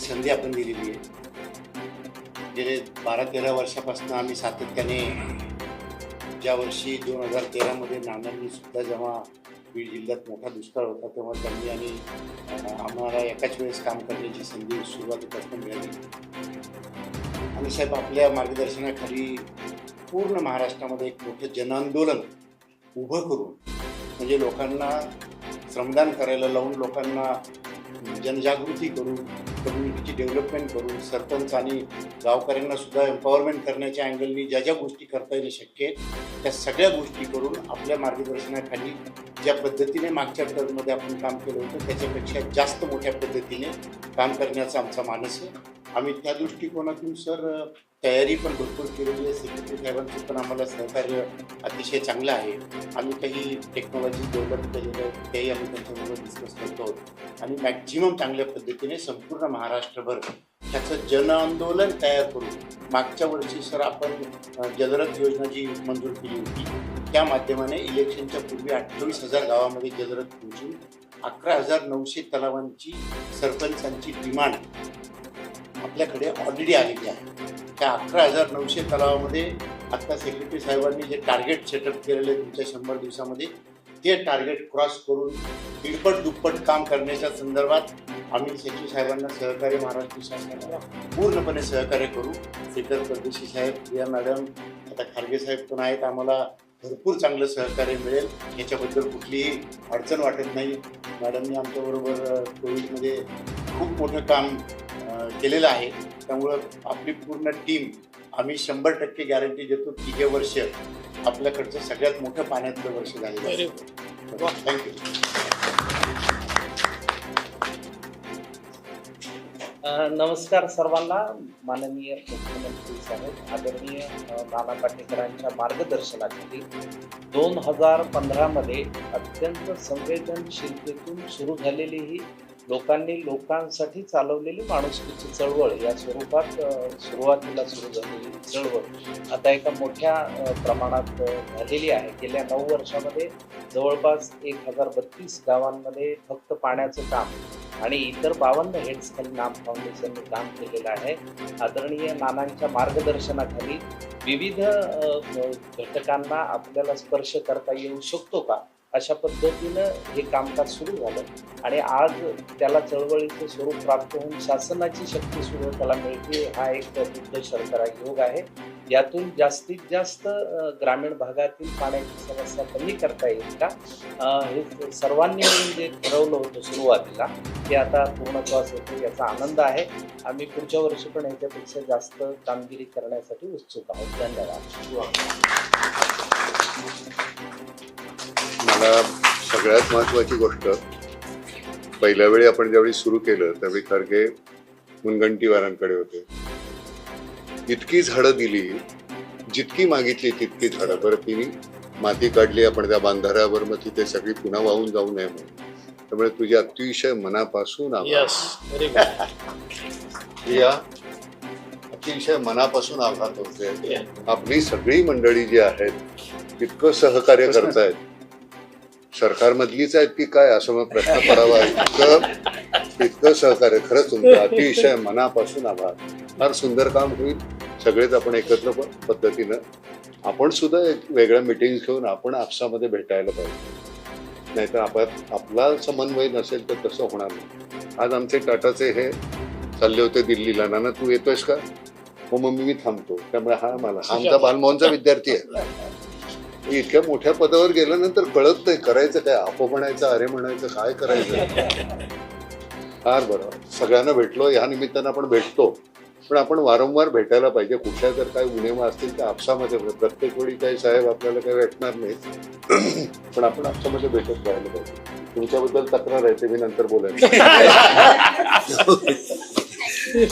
संधी आपण दिलेली आहे. गेले बारा तेरा वर्षापासून आम्ही सातत्याने ज्या वर्षी दोन हजार तेरामध्ये नानांनी सुद्धा जेव्हा बीड जिल्ह्यात मोठा दुष्काळ होता तेव्हा त्यांनी आणि आम्हाला एकाच वेळेस काम करण्याची संधी सुरुवातीपासून मिळाली. आणि साहेब आपल्या मार्गदर्शनाखाली पूर्ण महाराष्ट्रामध्ये एक मोठं जनआंदोलन उभं करून म्हणजे लोकांना श्रमदान करायला लावून लोकांना जनजागृती करून कम्युनिटीची डेव्हलपमेंट करून सरपंच आणि गावकऱ्यांना सुद्धा एम्पॉवरमेंट करण्याच्या अँगलनी ज्या ज्या गोष्टी करता येणे शक्य आहे त्या सगळ्या गोष्टी करून आपल्या मार्गदर्शनाखाली ज्या पद्धतीने मागच्या टर्ममध्ये आपण काम केलं होतं त्याच्यापेक्षा जास्त मोठ्या पद्धतीने काम करण्याचा आमचा मानस आहे. आम्ही त्या दृष्टिकोनातून सर तयारी पण भरपूर केलेली आहे. सेक्रेटरी साहेबांचं पण आम्हाला सहकार्य अतिशय चांगलं आहे. आम्ही काही टेक्नॉलॉजी डेव्हलप केलेलं आहे तेही आम्ही त्यांच्याबरोबर डिस्कस करतो. आहोत आणि मॅक्झिमम चांगल्या पद्धतीने संपूर्ण महाराष्ट्रभर त्याचं जनआंदोलन तयार करू मागच्या वर्षी सर आपण जलरथ योजना जी मंजूर केली होती त्या माध्यमाने इलेक्शनच्या पूर्वी अठ्ठावीस हजार गावामध्ये जलरथ पोहोचून अकरा हजार नऊशे तलावांची सरपंचांची डिमांड आपल्याकडे ऑलरेडी आलेली आहे. त्या अकरा हजार नऊशे तलावामध्ये आत्ता सेक्रेटरी साहेबांनी जे टार्गेट सेटअप केलेले आहे तुमच्या शंभर दिवसामध्ये ते टार्गेट क्रॉस करून दीडपट दुप्पट काम करण्याच्या संदर्भात आम्ही सचिव साहेबांना सहकार्य महाराष्ट्र शासनाला पूर्णपणे सहकार्य करू. स्पीकर परदेशी साहेब प्रिया मॅडम आता खारगे साहेब पण आहेत. आम्हाला भरपूर चांगलं सहकार्य मिळेल. याच्याबद्दल कुठलीही अडचण वाटत नाही. मॅडमनी आमच्याबरोबर कोविडमध्ये खूप मोठं काम केलेलं आहे. त्यामुळं आपली पूर्ण टीम आम्ही शंभर टक्के गॅरंटी देतो की हे वर्ष आपल्याकडचं सगळ्यात मोठं पाण्यातलं वर्ष झालेलं थँक्यू अ, नमस्कार सर्वांना. माननीय मुख्यमंत्री साहेब आदरणीय नाना पाटेकरांच्या मार्गदर्शनाखाली दोन हजार पंधरामध्ये अत्यंत संवेदनशीलतेतून सुरू झालेली ही लोकांनी लोकांसाठी चालवलेली माणुसकीची चळवळ या स्वरूपात सुरुवातीला सुरू झालेली चळवळ आता एका मोठ्या प्रमाणात झालेली आहे. गेल्या नऊ वर्षामध्ये जवळपास एक हजार बत्तीस गावांमध्ये फक्त पाण्याचं काम आणि इतर बावन्न हेड्स खाली नाम फाउंडेशनने काम केलेलं आहे. आदरणीय नानांच्या मार्गदर्शनाखाली विविध घटकांना आपल्याला स्पर्श करता येऊ शकतो का? अशा पद्धतीनं हे कामकाज सुरू झालं. आणि आज त्याला चळवळीचं स्वरूप प्राप्त होऊन शासनाची शक्ती सुद्धा त्याला मिळते हा एक बुद्ध शर्करा योग आहे. यातून जास्तीत जास्त ग्रामीण भागातील पाण्याची समस्या कमी करता येईल का? हे सर्वांनी मिळून जे ठरवलं होतं सुरुवातीला ते आता पूर्णत्वास होते याचा आनंद आहे. आम्ही पुढच्या वर्षी पण याच्यापेक्षा जास्त कामगिरी करण्यासाठी उत्सुक आहोत. धन्यवाद. मला सगळ्यात महत्वाची गोष्ट पहिल्या वेळी आपण ज्यावेळी सुरू केलं त्यावेळी खरगे मुनगंटीवारांकडे होते. इतकी झाडं दिली जितकी मागितली तितकी झाडं. बरं तिने माती काढली आपण त्या बांधाऱ्यावर मग तिथे सगळी पुन्हा वाहून जाऊ नये म्हणून. त्यामुळे तुझ्या अतिशय मनापासून या अतिशय मनापासून आभार करतोय आपली सगळी मंडळी जी आहेत इतकं सहकार्य करतायत. सरकारमधलीच आहेत की काय असं मग प्रश्न पडावा. इतकं इतकं सहकार्य. खरंच तुमचं अतिशय मनापासून आभार. फार सुंदर काम होईल. सगळेच आपण एकत्र पद्धतीनं आपण सुद्धा एक वेगळ्या मिटिंग घेऊन आपण आपसामध्ये भेटायला पाहिजे. नाहीतर आपण आपला समन्वय नसेल तर तसं होणार नाही. आज आमचे टाटाचे हे चालले होते दिल्लीला. नाना तू येतोयस का? हो मम्मी मी थांबतो. त्यामुळे हा मला आमचा बालमोहनचा विद्यार्थी आहे. इतक्या मोठ्या पदावर गेल्यानंतर कळत नाही करायचं काय? आपो म्हणायचं अरे म्हणायचं काय करायचं? फार बरं. सगळ्यांना भेटलो या निमित्तानं आपण भेटतो. पण आपण वारंवार भेटायला पाहिजे. कुठल्या जर काही उणेवा असतील तर आपसामध्ये. प्रत्येक वेळी काही साहेब आपल्याला काही भेटणार नाही पण आपण आपसामध्ये भेटत राहायला पाहिजे. तुमच्याबद्दल तक्रार आहे ते मी नंतर बोलेन.